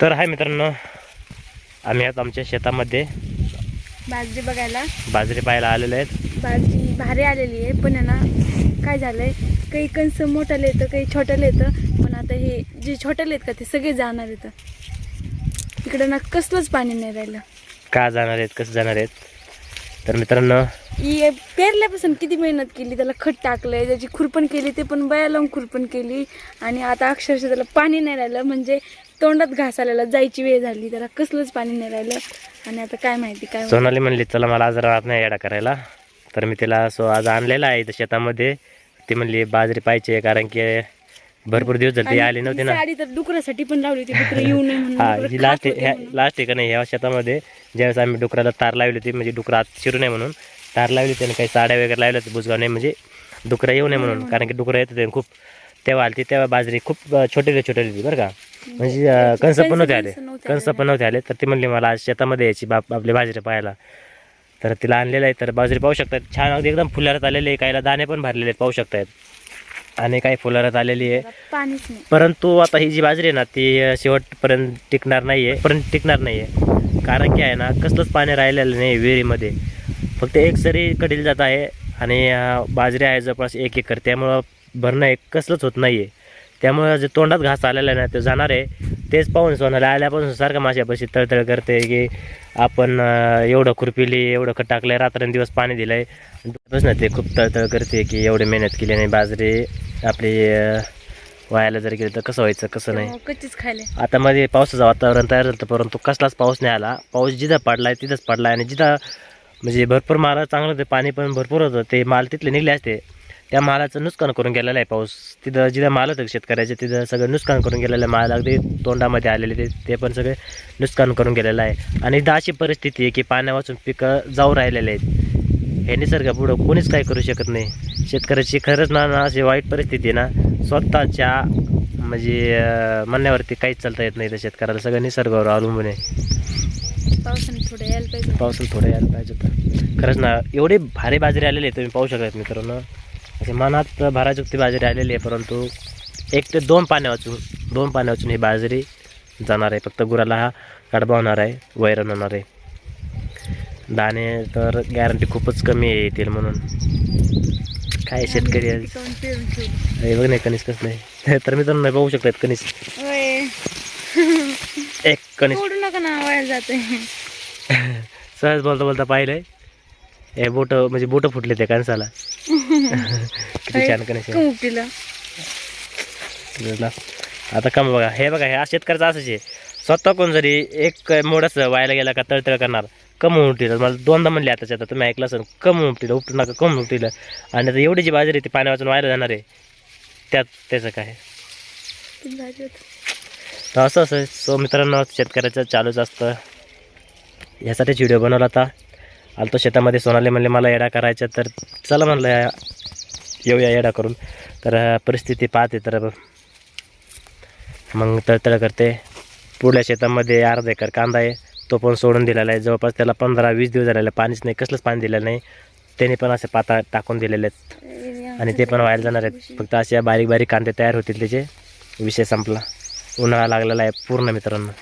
तर हाय मित्रांनो आम्ही आता आमच्या शेतामध्ये बाजरी बघायला. बाजरी पाहायला आलेलो आहेत. बाजरी भारी आलेली आहे पण आहे ना काय झालंय काही कंस मोठाले येतं काही छोट्याला येतं पण आता हे जे छोट्याले आहेत का ते सगळे जाणार येतं इकडं ना कसलंच पाणी नाही राहिलं. का जाणार आहेत कसं जाणार आहेत? तर मित्रांनो पेरल्यापासून किती मेहनत केली त्याला खत टाकलंय त्याची खुरपण केली ते पण बया लावून खुरपण केली आणि आता अक्षरशः त्याला पाणी नाही राहिलं म्हणजे तोंडात घास आलेला जायची वेळ झाली त्याला कसलंच पाणी नाही राहिलं. आणि आता काय माहिती काय. सोनाली म्हणली चला मला आज राहत नाही येडा करायला. तर मी तिला सो आज आणलेला आहे शेतामध्ये. ती म्हणली बाजरी पाहिजे कारण की भरपूर दिवस झाले आली नव्हती ना. साडी तर डुकरासाठी पण लावली होती डुकर येऊ नये म्हणून लास्ट. लास्ट नाही ह्या शेतामध्ये ज्यावेळेस आम्ही डुकराला तार लावली होती म्हणजे डुकरं आत शिरू नये म्हणून तार लावली होती आणि काही साड्या वगैरे लावल्या होत्या बुजगाव नाही म्हणजे डुकरं येऊ नये म्हणून कारण की डुकरं येत होते खूप तेव्हा आली तेव्हा बाजरी खूप छोटे छोटे होती बरं का. म्हणजे कंस पण नव्हते आले. कंस पण नव्हते आले. तर ती म्हणली मला आज शेतामध्ये यायची बाप आपली बाजरी पाहायला. तर तिला आणलेलं आहे. तर बाजरी पाहू शकतात. छान अगदी एकदम फुलारत आलेले आहे. काहीला दाणे पण भरलेले आहेत पाहू शकतायत. आणि काही फुलारत आलेली आहे. परंतु आता ही जी बाजरी आहे ना ती शेवटपर्यंत टिकणार नाही आहे पर्यंत टिकणार नाही आहे कारण की आहे ना कसलंच पाणी राहिलेलं नाही विहिरीमध्ये. फक्त एक सरी कडील जात आहे. आणि बाजरी आहे जवळपास एक एकर. त्यामुळं भरणं एक कसलंच होत नाही आहे त्यामुळं जे तोंडात घास आलेला आहे ना ते जाणार आहे. तेच पाहून सोनाला आल्यापासून सारखं माझ्यापाशी तळतळ करते की आपण एवढं खुरपिली एवढं खत टाकलं रात्रंदिवस पाणी दिलं आहे ते खूप तळतळ करते की एवढी मेहनत केली नाही बाजरी आपली अ, वायाला जर गेलं तर कसं व्हायचं कसं नाही. तेव्हा कच्चीच खायले. आता मध्ये पावसाचं वातावरण तयार झालं परंतु कसलाच पाऊस नाही आला. पाऊस जिथं पडलाय तिथंच पडलाय आणि जिथं म्हणजे भरपूर माल चांगलं होतं पाणी पण भरपूर होतं ते माल तिथले निघले असते. त्या मालाचं नुकसान करून गेलेलं आहे पाऊस. तिथं जिथं माल होतं शेतकऱ्याचे तिथं सगळं नुकसान करून गेलेलं आहे. माल अगदी तोंडामध्ये आलेले ते ते पण सगळे नुकसान करून गेलेलं आहे. आणि इथं अशी परिस्थिती आहे की पाण्या वाचून पिकं जाऊ राहिलेले आहेत. हे निसर्ग पुढं कोणीच काही करू शकत नाही. शेतकऱ्याची खरंच ना ना अशी वाईट परिस्थिती आहे ना स्वतःच्या म्हणजे म्हणण्यावरती काहीच चालता येत नाही तर शेतकऱ्याला. सगळं निसर्गावर अवलंबून आहे. पावसाने थोडं यायला पाहिजे. पावसानं थोडं यायला पाहिजे होतं. खरंच ना एवढी भारी बाजरी आलेली आहे तुम्ही पाहू शकता मित्रांनो. असे मनात भाराजुक्ती बाजरी आलेली आहे परंतु एक ते दोन पाण्या वाचून दोन पाण्या वाचून ही बाजरी जाणार आहे. फक्त गुराला हा कडबा होणार आहे वैरण होणार आहे. दाणे तर गॅरंटी खूपच कमी आहे येतील म्हणून. काय शेतकरी. हे बघ नाही कणीस कसं नाही तर मित्रांनो नाही पाहू शकतात कणीस. होय. एक कणीस. सहज बोलता बोलता पाहिलंय. हे बोट म्हणजे बोट फुटले ते कणसाला. किती छान बुजला. आता कम बघा. हे बघा हे शेतकऱ्याचं असंच आहे. स्वतः कोण जरी एक मोडच व्हायला गेला का तळतळ करणार कम उमटील मला दोनदा म्हणले आता आता तुम्ही ऐकलं असेल कम उमटील उपटू नका कम उमटील आणि आता एवढी जी बाजरी ती पाण्या वाचून व्हायला जाणार आहे त्यात त्याचं काय. तर असं असं सो मित्रांनो शेतकऱ्याचं चालूच असतं. यासाठीच व्हिडिओ बनवला होता. आलतो शेतामध्ये. सोनाले म्हणले मला येडा करायचा तर चला म्हणलं या- येऊया येडा करून. तर परिस्थिती पाहते तर मग तळतळ करते. पुढल्या शेतामध्ये अर्धा एकर कांदा आहे. तो पण सोडून दिलेला आहे. जवळपास त्याला पंधरा वीस दिवस झालेला पाणीच नाही. कसलंच पाणी दिलेलं नाही. त्याने पण असे पाता टाकून दिलेले आहेत. आणि ते पण व्हायला जाणार आहेत. फक्त असे बारीक बारीक कांदे तयार होतील त्याचे. विषय संपला. उन्हाळा लागलेला आहे पूर्ण मित्रांनो.